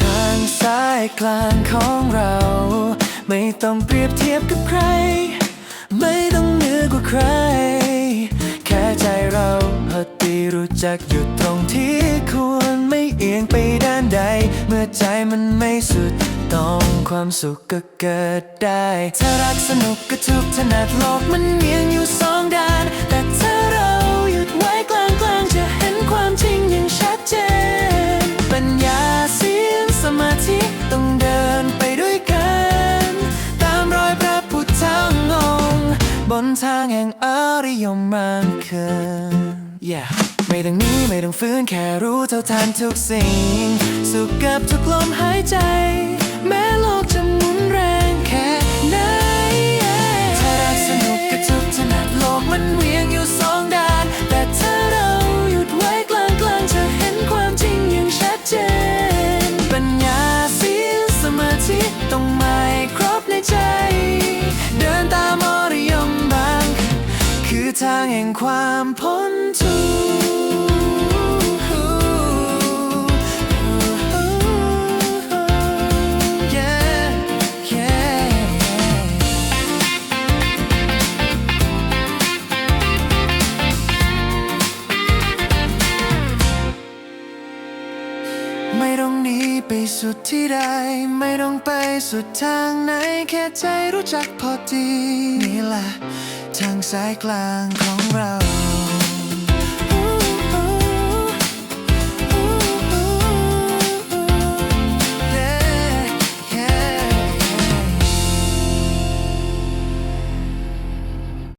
ทางสายกลางของเรา ไม่ต้องเปรียบเทียบกับใคร ไม่ต้องเหนือกว่าใคร แค่ใจเราพอดีรู้จักหยุดตรงที่ควรไม่เอียงไปด้านใด เมื่อใจมันไม่สุด ต้องความสุขก็เกิดได้ ถ้ารักสนุกก็ทุกถนัดโลกมันเงียงอยู่สองด้าน แต่ถ้าเราหยุดไว้กลางกลางๆจะเห็นความจริงอย่างชัดเจน ปัญญาเสียงสมาธิต้องเดินไปด้วยกัน ตามรอยพระพุทธองค์บนทางแห่งอริยมรรคเคิน yeah ไม่ต้องหนี้ไม่ต้องฟื้นแค่รู้เท่าทันทุกสิ่ง สุขกับทุกลมหายใจางแห่งความพ้ นีไปสุดที่ใด ไม่ต้องไปสุดทางไหน แค่ใจรู้จักพอดี นี่แหละ ทางสายกลางของเรา